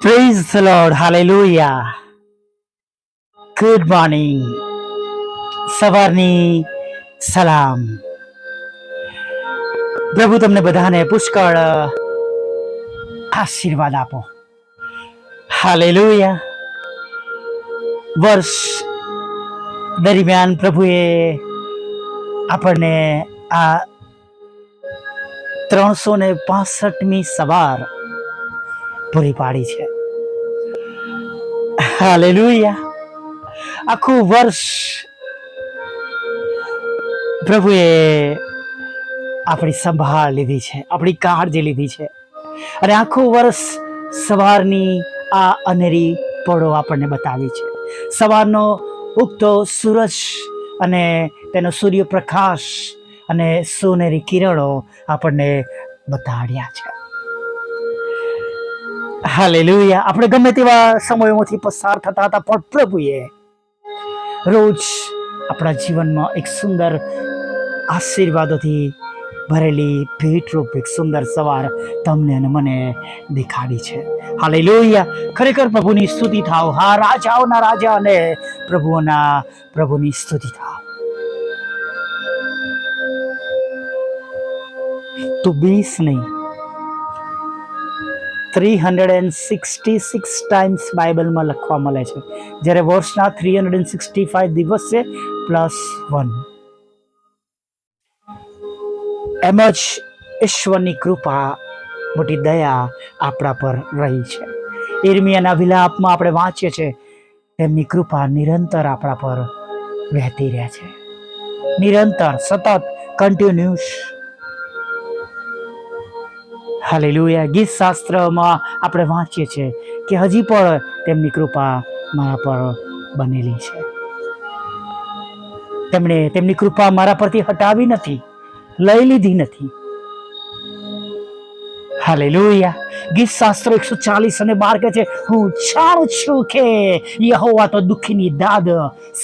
Praise the Lord. Hallelujah. Good morning. સવારની સલામ પ્રભુ, તમને બધાને પુષ્કળ આશીર્વાદ આપો હાલેલુયા વર્ષ દરમિયાન પ્રભુએ આપણને આ ત્રણસો ને પાસઠમી સવાર પૂરી પાડી છે હાલેલુયા આખું વર્ષ પ્રભુએ આપણી સંભાળ લીધી છે, આપણી કાળજી લીધી છે. અને આખું વર્ષ સવારની આ અનેરી પળો આપણને બતાવી છે. સવારનો ઉગતો સૂરજ અને તેનો સૂર્યપ્રકાશ અને સોનેરી કિરણો આપણને બતાડ્યા છે. હાલેલુયા. આપણે ગમે તેવા સમયોમાંથી પસાર થતા હતા, પણ પ્રભુએ રોજ આપણા જીવનમાં એક સુંદર આશીર્વાદોથી ભરેલી ભેટરૂપ, એક સુંદર સવાર તમને અને મને દેખાડી છે. હાલેલુયા. ખરેખર પ્રભુની સ્તુતિ થાવ. હા રાજાઓના રાજા અને પ્રભુઓના પ્રભુની સ્તુતિ થાવ. તો બીસ નહીં. Three hundred and sixty six times બાઇબલમાં લખવા મળે છે. જ્યારે વર્ષના three hundred and sixty five દિવસ છે પ્લસ વન એમ જ ઈશ્વરની કૃપા, મોટી દયા આપણા પર રહી છે. ઇર્મિયાના વિલાપમાં આપણે વાંચીએ છીએ, તેમની કૃપા નિરંતર આપણા પર વહેતી રહે છે. નિરંતર, સતત કન્ટિન્યુઅસ હાલેલુયા. ગીત શાસ્ત્રમાં આપણે વાંચીએ છીએ કે હજી પણ તેમની કૃપા મારા પર બનેલી છે. તેમણે તેમની કૃપા મારા પરથી હટાવી નથી, લઈ લીધી નથી. હાલેલુયા. ગીત શાસ્ત્ર એકસો ચાલીસ અને બાર કહે છે, હું જાણું છું કે યહોવા તો દુઃખીની દાદ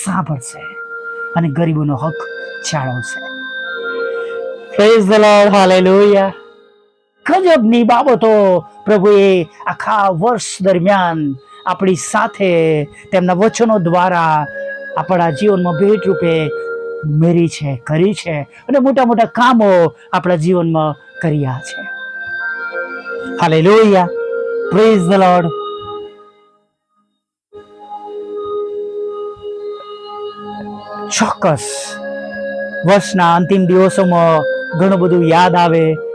સાંભળશે અને ગરીબોનો હક જાળવશે. Praise the lord hallelujah. ગજબની બાબતો પ્રભુએ આખા વર્ષ દરમિયાન આપણી સાથે તેમના વચનો દ્વારા આપણા જીવનમાં ભેટ રૂપે છે, કરી છે અને મોટા મોટા કામો આપણા જીવનમાં કર્યા છે. હાલેલુયા પ્રેઝ ધ લોર્ડ ચોક્કસ વર્ષના અંતિમ દિવસોમાં ઘણું બધું યાદ આવે.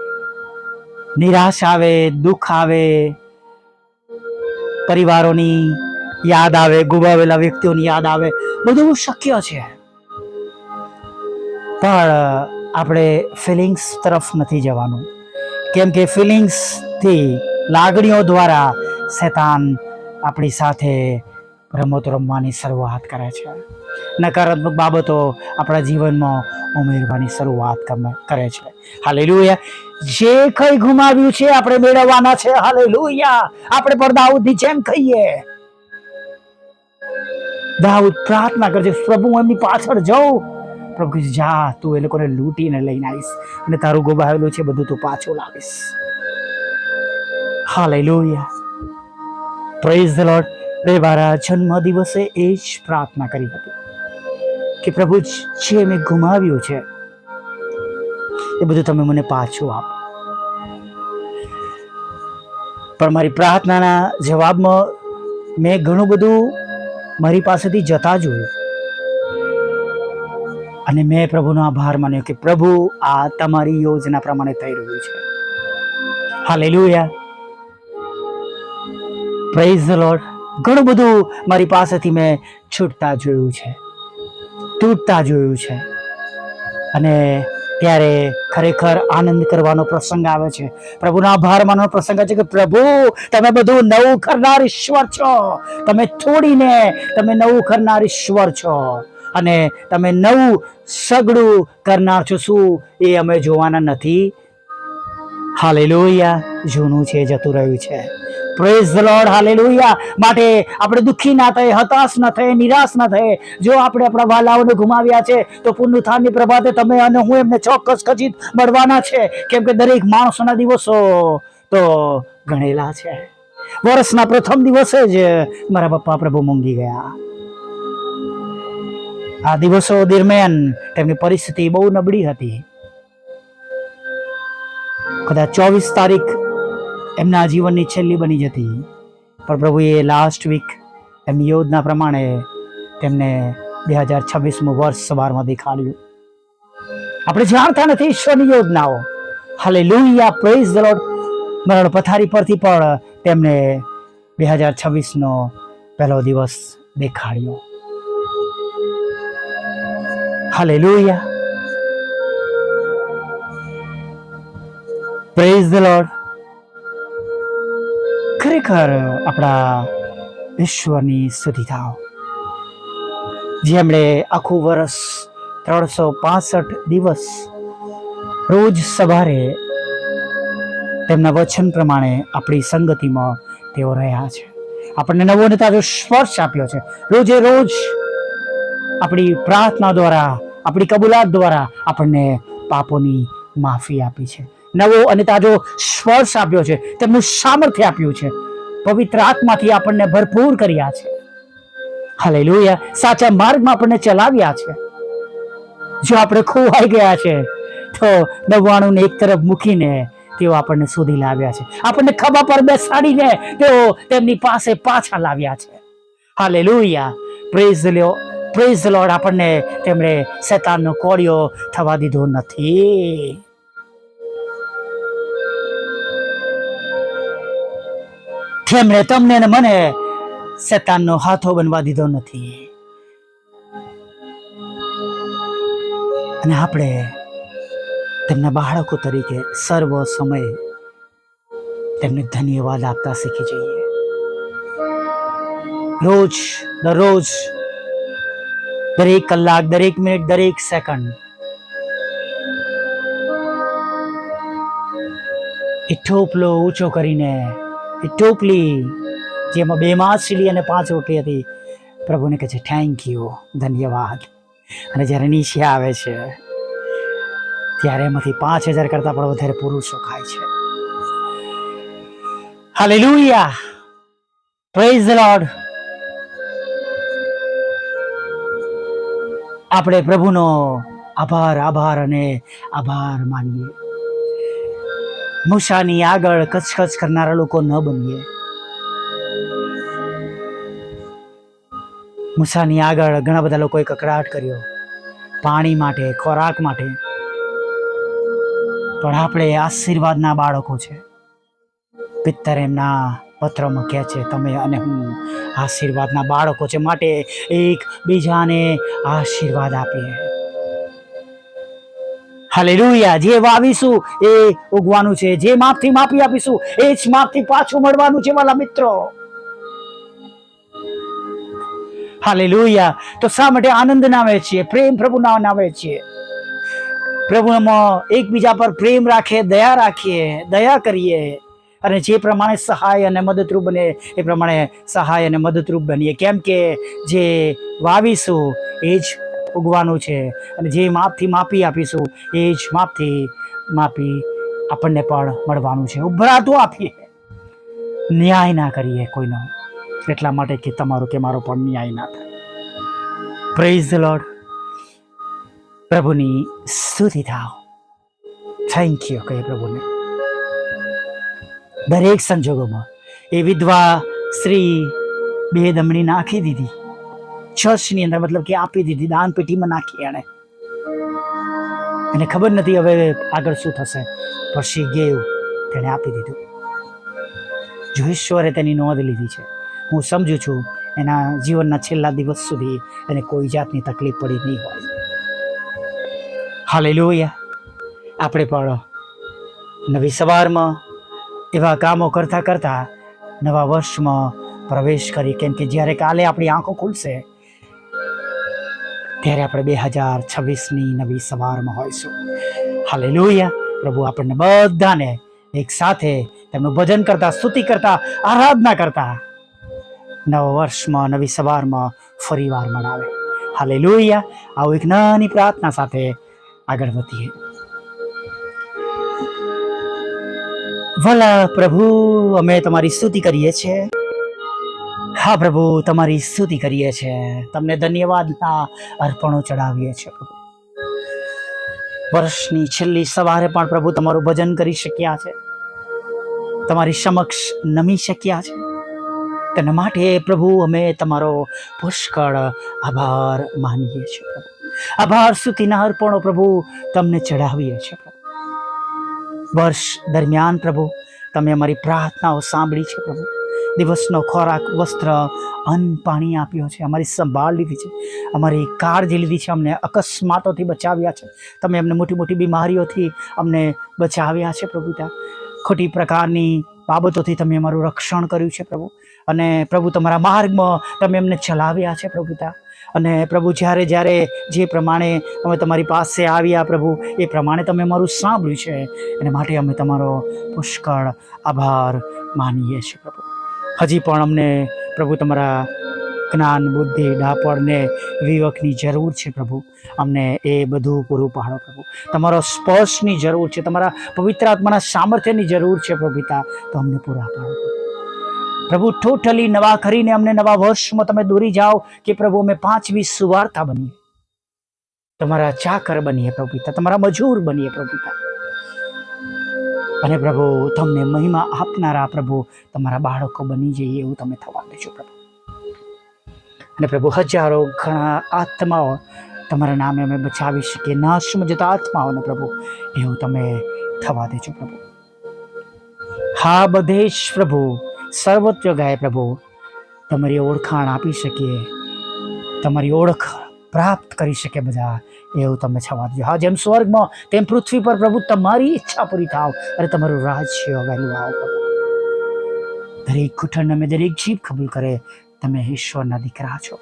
નિરાશ આવે, દુઃખ આવે, પરિવારોની યાદ આવે, ગુમાવેલા વ્યક્તિઓની યાદ આવે, બધું શક્ય છે. પણ, આપણે ફિલિંગ્સ તરફ નથી જવાનું. કેમ કે ફિલિંગ્સથી લાગણીઓ દ્વારા શેતાન આપણી સાથે રમતો રમવાની શરૂઆત કરે છે. નકારાત્મક બાબતો આપણા જીવનમાં ઉમેરવાની શરૂઆત કરે છે. હાલે જે કઈ ગુમાવ્યું છે, આપણે મેળવવાના છે. હાલે આપણે પર દાઉદની જેમ કહીએ. દાઉદ પ્રાર્થના કરજે, પ્રભુ એમની પાછળ જાઉં. પ્રભુ જા, તું એ લોકોને લૂંટીને લઈને આવીશ અને તારું ગોબાવેલું છે બધું તું પાછું લાવીશ. હાલેલુયા. પ્રેઝ ધ લોર્ડ મારા જન્મ દિવસે એ જ પ્રાર્થના કરી હતી. કે પ્રભુ જે મેં ગુમાવ્યું છે, એ બધું તમે મને પાછું આપો. પણ મારી પ્રાર્થનાના જવાબમાં મેં ઘણું બધું મારી પાસેથી જતા જોયું અને મેં પ્રભુનો આભાર માન્યો કે પ્રભુ આ તમારી યોજના પ્રમાણે થઈ રહ્યું છે. હાલેલુયા. પ્રેઝ ધ લોર્ડ ઘણું બધું મારી પાસેથી મેં છૂટતા જોયું છે. તૂટતા જોયું છે. અને ત્યારે ખરેખર આનંદ કરવાનો પ્રસંગ આવે છે. પ્રભુનો આભાર માનવાનો પ્રસંગ છે કે, પ્રભુ, તમે બધું નવું કરનાર ઈશ્વર છો. તમે છોડીને તમે નવું કરનાર ઈશ્વર છો. અને તમે નવું સગડું કરનાર છો. શું એ અમે જોવાના નથી? હાલેલુયા. જૂનું છે, જતું રહ્યું છે. પ્રેઝ ધ લોર્ડ હાલેલુયા માટે આપણે દુઃખી ના થઈએ, હતાશ ના થઈએ, નિરાશ ના થઈએ. જો આપણે આપણા વાલાઓને ગુમાવ્યા છે, તો પુનરુત્થાનની પ્રભાતે તમે અને હું એમને ચોક્કસ ખચિત મળવાના છે. કેમ કે દરેક માણસોના દિવસો તો ગણેલા છે. વર્ષના પ્રથમ દિવસે જ મારા પપ્પા પ્રભુ મૂંગી ગયા. આ દિવસો દરમિયાન તેમની પરિસ્થિતિ બહુ નબળી હતી. કદાચ ચોવીસ તારીખ એમના જીવનની છેલ્લી બની જતી. પણ પ્રભુએ લાસ્ટ વીક એમની યોજના પ્રમાણે તેમને બે હજાર છવ્વીસમું વર્ષ સવારમાં દેખાડ્યું. આપણે જાણતા નથી ઈશ્વરની યોજનાઓ. હાલે લુહિયા પ્રેઝ ધ લોર્ડ મરણ પથારી પરથી પણ તેમને બે હજાર છવ્વીસનો પહેલો દિવસ દેખાડ્યો. હાલે લુહિયા પ્રેઝ ધ લોર્ડ ખરેખર આપણા ઈશ્વરની સ્તુતિ જેમણે આખું વર્ષ ત્રણસો પાસઠ દિવસ રોજ સવારે તેમના વચન પ્રમાણે આપણી સંગતિમાં તેઓ રહ્યા છે. આપણને નવો ને સ્પર્શ આપ્યો છે. રોજે રોજ આપણી પ્રાર્થના દ્વારા, આપણી કબૂલાત દ્વારા આપણને પાપોની માફી આપી છે. નવો અને તાજો સ્પર્શ આપ્યો છે, તેમનું સામર્થ્ય આપ્યું છે. પવિત્ર આત્માથી આપણને ભરપૂર કર્યા છે. હાલે લોહિયા સાચા માર્ગમાં આપણને ચલાવ્યા છે. જો આપણે ખોવાઈ ગયા છે, તો નવ્વાણું એક તરફ મૂકીને તેઓ આપણને શોધી લાવ્યા છે. આપણને ખભા પર બેસાડીને તેઓ તેમની પાસે પાછા લાવ્યા છે. હાલેલુયા પ્રેઝ લ્યો પ્રેઝ લોર્ડ આપણને તેમણે શેતાનનો કોળિયો થવા દીધો નથી. તેમણે તમને મને શેતાનનો હાથો બનવા દીધો નથી. અને આપણે તેમના બાળકો તરીકે સર્વ સમયે તેમને ધન્યવાદ આપતા શીખી જઈએ. રોજ, દરરોજ, દરેક કલાક, દરેક મિનિટ, દરેક સેકન્ડ એ ઉપલો ઊંચો કરીને ટોપલી જેમાં બે માછલી અને પાંચ રોટલી હતી. પ્રભુને કહે છે થેન્ક યુ ધન્યવાદ. અને જ્યારે નીચે આવે છે, ત્યારે એમાંથી પાંચ હજાર કરતા પણ વધારે પુરુષો ખાય છે. હાલેલુયા પ્રેઝ ધ લોર્ડ આપણે પ્રભુનો આભાર આભાર અને આભાર માનીએ. મૂસાની આગળ કચકચ કરનારા લોકો ન બનીએ. મૂસાની આગળ ઘણા બધા લોકોએ કકડાટ કર્યો. પાણી માટે, ખોરાક માટે. પણ આપણે આશીર્વાદના બાળકો છે. પિત્તર એમના પત્રમાં કહે છે, તમે અને હું આશીર્વાદના બાળકો છે. માટે એક બીજાને આશીર્વાદ આપીએ. હાલેલુયા. જે વાવીશું એ ઉગવાનું છે. જે માપથી માપી આપીશું એ જ માપથી પાછું મળવાનું છે વાલા મિત્રો. હાલેલુયા. તો શા માટે આનંદ નામે છીએ? પ્રેમ પ્રભુના નામે છીએ. પ્રભુમાં એકબીજા પર પ્રેમ રાખીએ દયા રાખીએ દયા કરીએ. અને જે પ્રમાણે સહાય અને મદદરૂપ બને, એ પ્રમાણે સહાય અને મદદરૂપ બનીએ. કેમ કે જે વાવીશું એ જ ઉગવાનું છે. અને જે માપથી માપી આપીશું, એ જ માપથી માપી આપણને પણ મળવાનું છે. ઉભરાતું આપીએ. ન્યાય ના કરીએ કોઈનો. એટલા માટે કે તમારો કે મારો પણ ન્યાય ના થાય. પ્રેઝ લોર્ડ પ્રભુની સ્તુતિ થાવ. થેન્ક યુ કહે પ્રભુને. દરેક સંજોગોમાં એ વિધવા સ્ત્રી બે દમણી નાખી દીધી. ચર્ચની અંદર મતલબ કે આપી દીધી દાન પેટીમાં નાખી એણે. એને ખબર નથી હવે આગળ શું થશે. પણ શી ગેવ તેણે આપી દીધું. જો ઈશ્વરે તેની નોંધ લીધી છે, હું સમજુ છું, એના જીવનના છેલ્લા દિવસ સુધી એને કોઈ જાતની તકલીફ પડી નહીં હોય. હાલેલુયા. આપણે પણ નવી સવારમાં એવા કામો કરતાં કરતાં નવા વર્ષમાં પ્રવેશ કરી, કેમ કે જ્યારે કાલે આપણી આંખો ખુલશે ત્યારે આપણે બે હજાર છવ્વીસની નવી સવારમાં હોઈશું. હાલેલુયા. પ્રભુ આપણને બધાને એક સાથે તેમનું ભજન કરતા, સ્તુતિ કરતા, આરાધના કરતા નવા વર્ષમાં, નવી સવારમાં ફરીવાર મનાવે. હાલે લોહિયા આવું એક નાની પ્રાર્થના સાથે આગળ વધીએ. ભલા પ્રભુ, અમે તમારી સ્તુતિ કરીએ છીએ. હા પ્રભુ, તમારી સ્તુતિ કરીએ છીએ. તમને ધન્યવાદના અર્પણો ચડાવીએ છીએ પ્રભુ. વર્ષની છેલ્લી સવારે પણ પ્રભુ તમારું ભજન કરી શક્યા છે. તમારી સમક્ષ નમી શક્યા છે. તેના માટે પ્રભુ અમે તમારો પુષ્કળ આભાર માનીએ છીએ પ્રભુ. આભાર, સ્તુતિના અર્પણો પ્રભુ તમને ચડાવીએ છીએ પ્રભુ. વર્ષ દરમિયાન પ્રભુ, તમે અમારી પ્રાર્થનાઓ સાંભળી છે પ્રભુ. દિવસનો ખોરાક, વસ્ત્ર, અન્ન, પાણી આપ્યો છે. અમારી સંભાળ લીધી છે. અમારી કાળજી લીધી છે. અમને અકસ્માતોથી બચાવ્યા છે. તમે અમને મોટી મોટી બીમારીઓથી અમને બચાવ્યા છે પ્રભુતા ખોટી પ્રકારની બાબતોથી તમે અમારું રક્ષણ કર્યું છે, પ્રભુ. અને પ્રભુ, તમારા માર્ગમાં તમે અમને ચલાવ્યા છે પ્રભુતા અને પ્રભુ, જ્યારે જ્યારે જે પ્રમાણે અમે તમારી પાસે આવ્યા, પ્રભુ, એ પ્રમાણે તમે અમારું સાંભળ્યું છે. એને માટે અમે તમારો પુષ્કળ આભાર માનીએ છીએ, પ્રભુ. હજી પણ અમને પ્રભુ તમારા જ્ઞાન, બુદ્ધિ ડાપણને વિવેકની જરૂર છે પ્રભુ. અમને એ બધું પૂરું પાડો પ્રભુ. તમારો સ્પર્શની જરૂર છે, તમારા પવિત્ર આત્માના સામર્થ્યની જરૂર છે પ્રભુતા તો અમને પૂરા પાડો પ્રભુ. ટોટલી નવા કરીને અમને નવા વર્ષમાં તમે દોરી જાઓ કે પ્રભુ અમે પાંચમી સુવાર્તા બનીએ. તમારા ચાકર બનીએ પ્રભુતા તમારા મજૂર બનીએ પ્રભુ પિતા. અને પ્રભુ, તમને મહિમા આપનારા પ્રભુ, તમારા બાળકો બની જઈએ એવું તમે થવા દેજો પ્રભુ. અને પ્રભુ, હજારો ઘણા આત્માઓ તમારા નામે અમે બચાવી શકીએ નાશમાં જતા આત્માઓને પ્રભુ, એવું તમે થવા દેજો પ્રભુ. હા બધે જ પ્રભુ, સર્વત્ર ગાય પ્રભુ, તમારી ઓળખાણ આપી શકીએ, તમારી ઓળખ પ્રાપ્ત કરી શકે બધા એવું તમે છવાજો દેજો હા, જેમ સ્વર્ગમાં, તેમ પૃથ્વી પર પ્રભુ, તમારી ઈચ્છા પૂરી થાવ અને તમારું રાજ્ય વહેલું આવો દરેક ઘૂંટણ અમે દરેક જીભ કબૂલ કરે, તમે ઈશ્વરના દીકરા છો.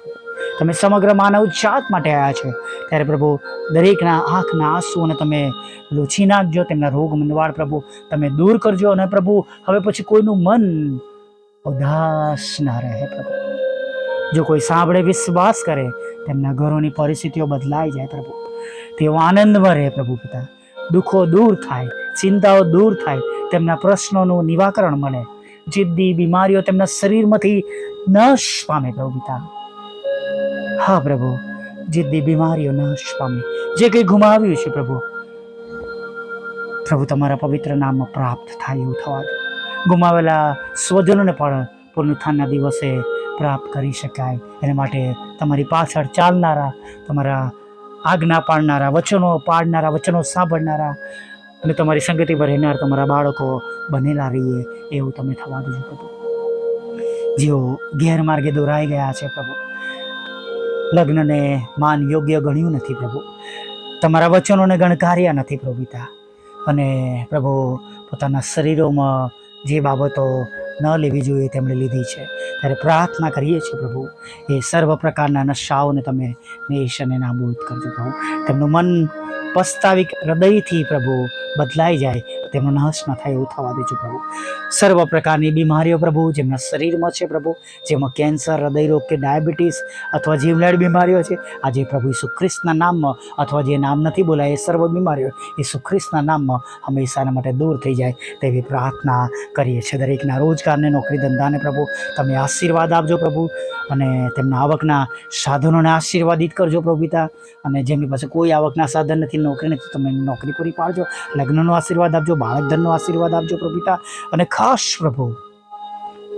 તમે સમગ્ર માનવ જાત માટે આવ્યા છે. ત્યારે પ્રભુ, દરેકના આંખના આંસુ અને તમે લૂછી નાખજો, તેમના રોગ મંદવાળ પ્રભુ, તમે દૂર કરજો અને પ્રભુ, હવે પછી કોઈનું મન ઉદાસ ના રહે પ્રભુ. જો કોઈ સાંભળે, વિશ્વાસ કરે, તેમના ઘરોની પરિસ્થિતિઓ બદલાઈ જાય પ્રભુ. તેઓ આનંદમાં રહે પ્રભુ પિતા. દુઃખો દૂર થાય, ચિંતાઓ દૂર થાય, તેમના પ્રશ્નોનું નિવાકરણ મળે. જિદ્દી બીમારીઓ તેમના શરીરમાંથી નાશ પામે પ્રભુ પિતા. હા પ્રભુ, જિદ્દી બીમારીઓ નાશ પામે. જે કંઈ ગુમાવ્યું છે પ્રભુ પ્રભુ તમારા પવિત્ર નામમાં પ્રાપ્ત થાય એવું થવા દો. ગુમાવેલા સ્વજનોને પણ પુનરુત્થાનના દિવસે પ્રાપ્ત કરી શકાય. એના માટે તમારી પાછળ ચાલનારા, તમારા આજ્ઞા પાડનારા વચનો પાડનારા વચનો સાંભળનારા. અને તમારી સંગતિ પર રહેનાર તમારા બાળકો બનેલા રહીએ, એવું તમે થવા દેજો પ્રભુ. જેઓ ગેરમાર્ગે દોરાઈ ગયા છે પ્રભુ. લગ્નને માન યોગ્ય ગણ્યું નથી પ્રભુ. તમારા વચનોને ગણકાર્યા નથી પ્રભુ પિતા. અને પ્રભુ, પોતાના શરીરોમાં જે બાબતો ન લેવી જોઈએ તેમણે લીધી છે. ત્યારે પ્રાર્થના કરીએ છીએ પ્રભુ, એ સર્વ પ્રકારના નશાઓને તમે નેશ અને નાબૂદ કરજો પ્રભુ. તેમનું મન પસ્તાવિક હૃદયથી પ્રભુ બદલાઈ જાય તેમનો નાશ ન થાય એવું થવા દેજો પ્રભુ. સર્વ પ્રકારની બીમારીઓ પ્રભુ, જેમના શરીરમાં છે પ્રભુ, જેમાં કેન્સર, હૃદયરોગ કે ડાયાબિટીસ અથવા જીવલેણ બીમારીઓ છે, આજે પ્રભુ ઈસુ નામમાં અથવા જે નામ નથી બોલાય એ સર્વ બીમારીઓ, ઈસુ ખ્રિસ્તના નામમાં હંમેશાના માટે દૂર થઈ જાય તેવી પ્રાર્થના કરીએ છીએ. દરેકના રોજગારને, નોકરી ધંધાને પ્રભુ, તમે આશીર્વાદ આપજો પ્રભુ અને તેમના આવકના સાધનોને આશીર્વાદિત કરજો પ્રભુ પિતા. અને જેમની પાસે કોઈ આવકના સાધન નથી, નોકરી નથી, તમે નોકરી પૂરી પાડજો, લગ્નનો આશીર્વાદ આપજો ધનનો આશીર્વાદ આપજો પ્રભુ અને ખાસ પ્રભુ,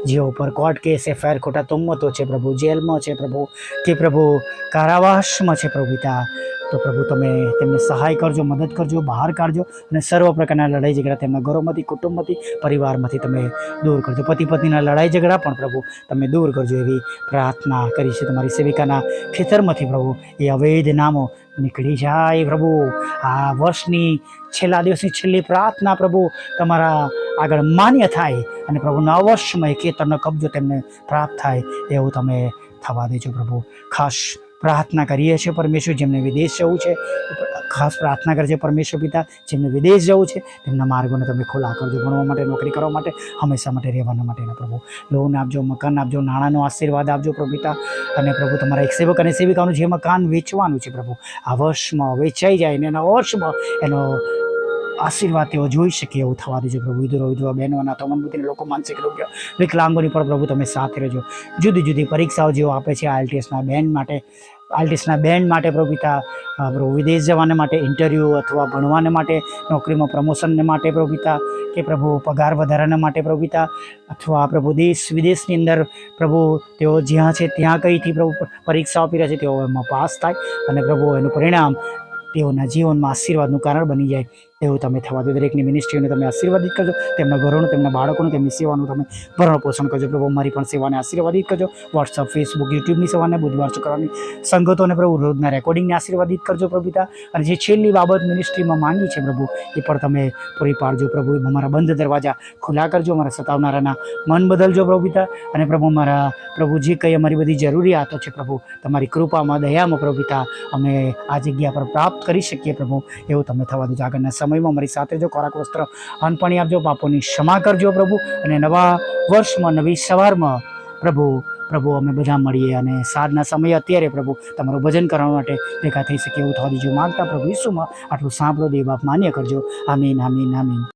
જેઓ ઉપર કોર્ટ કેસ, એફઆઈઆર ખોટા તુમ્મતો છે પ્રભુ, જેલમાં છે પ્રભુ, કે પ્રભુ કારાવાસમાં છે પ્રભુ તો પ્રભુ, તમે તેમને સહાય કરજો, મદદ કરજો, બહાર કાઢજો અને સર્વ પ્રકારના લડાઈ ઝઘડા તેમના ઘરોમાંથી, કુટુંબમાંથી, પરિવારમાંથી તમે દૂર કરજો. પતિ પત્નીના લડાઈ ઝઘડા પણ પ્રભુ, તમે દૂર કરજો એવી પ્રાર્થના કરી છે તમારી સેવિકાના ખેતરમાંથી પ્રભુ. એ અવૈધ નામો નીકળી જાય પ્રભુ. આ વર્ષની છેલ્લા દિવસની છેલ્લી પ્રાર્થના પ્રભુ તમારા આગળ માન્ય થાય અને પ્રભુ, નવા વર્ષમાં એ ખેતરનો કબજો તેમને પ્રાપ્ત થાય એવું તમે થવા દેજો પ્રભુ. ખાસ પ્રાર્થના કરીએ છીએ પરમેશ્વર, જેમને વિદેશ જવું છે, ખાસ પ્રાર્થના કરજે પરમેશ્વર પિતા, જેમને વિદેશ જવું છે, તેમના માર્ગોને તમે ખોલા કરજો, ભણવા માટે, નોકરી કરવા માટે, હંમેશા માટે, રહેવાના માટેના પ્રભુ. લોન આપજો, મકાન આપજો, નાણાંનો આશીર્વાદ આપજો પ્રભુ પિતા. અને પ્રભુ, તમારા એક સેવક અને સેવિકાનું જે મકાન વેચવાનું છે પ્રભુ, આ વર્ષમાં વેચાઈ જાય ને એના વર્ષમાં એનો આશીર્વાદ તેઓ જોઈ શકે એવું થવા દેજો પ્રભુ વિધુરો વિધવા બહેનોના તમામ બધી લોકો માનસિક રોગ્ય વિકલાંગોની પણ પ્રભુ તમે સાથે રહેજો. જુદી જુદી પરીક્ષાઓ જેઓ આપે છે આઈએલટીએસના બેન માટે, આઈએલટીએસના બેન માટે પ્રભુ પિતા પ્રભુ વિદેશ જવાને માટે ઇન્ટરવ્યૂ અથવા ભણવાને માટે, નોકરીમાં પ્રમોશનને માટે પ્રભુ પિતા, કે પ્રભુ પગાર વધારાના માટે પ્રભુ પિતા, અથવા પ્રભુ દેશ, વિદેશની અંદર પ્રભુ તેઓ જ્યાં છે ત્યાં કઈથી પ્રભુ પરીક્ષા આપી રહ્યા છે તેઓ એમાં પાસ થાય અને પ્રભુ એનું પરિણામ તેઓના જીવનમાં આશીર્વાદનું કારણ બની જાય. એવું તમે થવા દો, દરેકની મિનિસ્ટ્રીઓને તમે આશીર્વાદિત કરજો, તેમના ઘરોનું, તેમના બાળકોનું, તેમની સેવાનું તમે ભરણ પોષણ કરજો, પ્રભુ મારી પણ સેવાને આશીર્વાદિત કરજો. વોટ્સઅપ ફેસબુક યુટ્યુબની સેવાને બુધવાર શુક્રવારની સંગતોને પ્રભુ રોજના રેકોર્ડિંગને આશીર્વાદિત કરજો પ્રભુતા. અને જે છેલ્લી બાબત મિનિસ્ટ્રીમાં માંગી છે પ્રભુ, એ પણ તમે પૂરી પાડજો પ્રભુ. અમારા બંધ દરવાજા ખુલ્લા કરજો અમારા સતાવનારાના મન બદલજો પ્રભુતા. અને પ્રભુ મારા, પ્રભુ જે કંઈ અમારી બધી જરૂરિયાતો છે પ્રભુ, તમારી કૃપામાં, દયામાં પ્રભુતા, અમે આ જગ્યા પર પ્રાપ્ત કરી શકીએ પ્રભુ. એવું તમે થવા દેજો આગળના સમયમાં અમારી સાથે જો ખોરાક વસ્ત્ર અનપણી આપજો, પાપોની ક્ષમા કરજો પ્રભુ. અને નવા વર્ષમાં, નવી સવારમાં પ્રભુ પ્રભુ અમે બધા મળીએ અને સાંજના સમયે અત્યારે પ્રભુ તમારું ભજન કરવા માટે ભેગા થઈ શકીએ એવું થવા દીજો. માગતા પ્રભુ ઈસુમાં આટલું સાંભળો, દેવ બાપ માન્ય કરજો. આમીન આમીન આમીન.